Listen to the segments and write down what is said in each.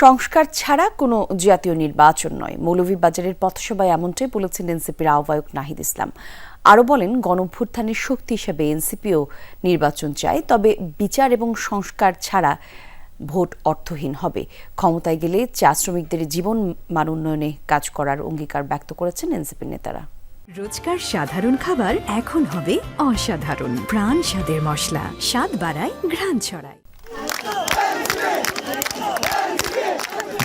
সংস্কার ছাড়া কোনো জাতীয় নির্বাচন নয়। মৌলভীবাজারের পথসভায় এমনটাই বলেছেন এনসিপির আহ্বায়ক নাহিদ ইসলাম। আরও বলেন, গণভ্যুত্থানের শক্তি হিসেবে এনসিপিও নির্বাচন চায়, তবে বিচার এবং সংস্কার ছাড়া ভোট অর্থহীন হবে। ক্ষমতায় গেলে চা শ্রমিকদের জীবন মান উন্নয়নে কাজ করার অঙ্গীকার ব্যক্ত করেছেন এনসিপির নেতারা। রোজকার সাধারণ খাবার এখন হবে অসাধারণ। প্রাণ স্বাদের মশলা, স্বাদ বাড়ায় ঘ্রাণ ছড়ায়।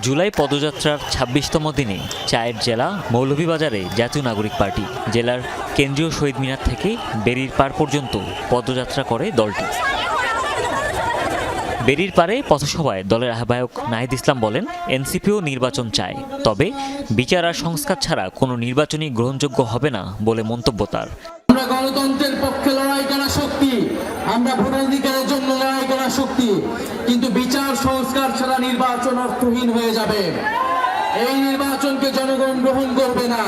জুলাই পদযাত্রার ছাব্বিশতম দিনে চায়ের জেলা মৌলভীবাজারে জাতীয় নাগরিক পার্টি, জেলার কেন্দ্রীয় শহীদ মিনার থেকে বেরির পার পর্যন্ত পদযাত্রা করে দলটি। বেরির পারে পথসভায় দলের আহ্বায়ক নাহিদ ইসলাম বলেন, এনসিপিও নির্বাচন চায়, তবে বিচার আর সংস্কার ছাড়া কোনো নির্বাচনই গ্রহণযোগ্য হবে না বলে মন্তব্য তার। আমরা গণতন্ত্রের পক্ষে লড়াই করা শক্তি, আমরা ভোটাধিকারের জন্য লড়াই করা শক্তি, কিন্তু সংস্কার ছাড়া নির্বাচন অর্থহীন হয়ে যাবে। এই নির্বাচনকে জনগণ গ্রহণ করবে না।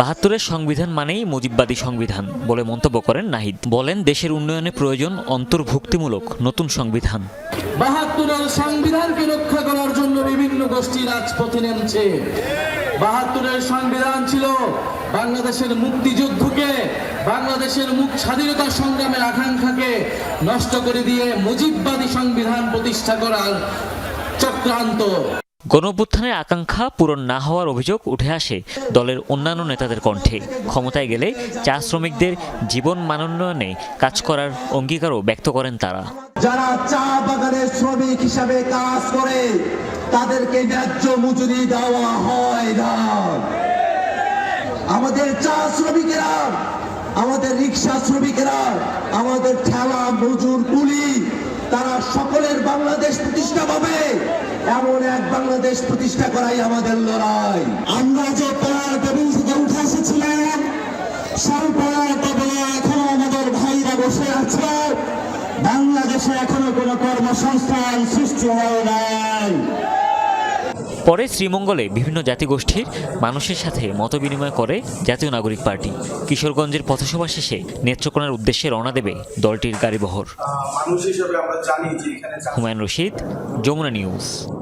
বাহাত্তরের সংবিধান মানেই মুজিববাদী সংবিধান বলে মন্তব্য করেন নাহিদ। বলেন দেশের উন্নয়নে প্রয়োজন অন্তর্ভুক্তিমূলক নতুন সংবিধান। বাহাত্তরের সংবিধানকে রক্ষা করার জন্য বিভিন্ন গোষ্ঠী রাজপথে নেমছে। বাহাত্তরের সংবিধান ছিল বাংলাদেশের মুক্তিযুদ্ধকে বাংলাদেশের মুখ স্বাধীনতা সংগ্রামের আকাঙ্ক্ষাকে নষ্ট করে দিয়ে মুজিববাদী সংবিধান প্রতিষ্ঠা করার চক্রান্ত। গণঅভ্যুত্থানের আকাঙ্ক্ষা পূরণ না হওয়ার অভিযোগ উঠে আসে দলের অন্যান্য নেতাদের কণ্ঠে। ক্ষমতায় গেলে চা শ্রমিকদের জীবন মানোন্নয়নে কাজ করার অঙ্গীকারও ব্যক্ত করেন তারা। যারা চা বাগানের শ্রমিক হিসাবে কাজ করে তাদেরকে ন্যায্য মজুরি দেওয়া হয় না। আমাদের চা শ্রমিকেরা, আমাদের রিক্সা শ্রমিকেরা, আমাদের ঠেলা মজুর কুলি, তারা সকলের বাংলাদেশ প্রতিষ্ঠা পাবে। এমন এক বাংলাদেশ প্রতিষ্ঠা করাই আমাদের লড়াই। আমরা যে পড়ার টেবিল থেকে উঠে এসেছিলাম, সেই টেবিলে এখনও আমাদের ভাইরা বসে আছে। বাংলাদেশে এখনও কোনো কর্মসংস্থান সৃষ্টি হয় নাই। পরে শ্রীমঙ্গলে বিভিন্ন জাতিগোষ্ঠীর মানুষের সাথে মতবিনিময় করে জাতীয় নাগরিক পার্টি। কিশোরগঞ্জের পথসভা শেষে নেত্রকোনার উদ্দেশ্যে রওনা দেবে দলটির গাড়িবহর। হুমায়ুন রশিদ যমুনা নিউজ।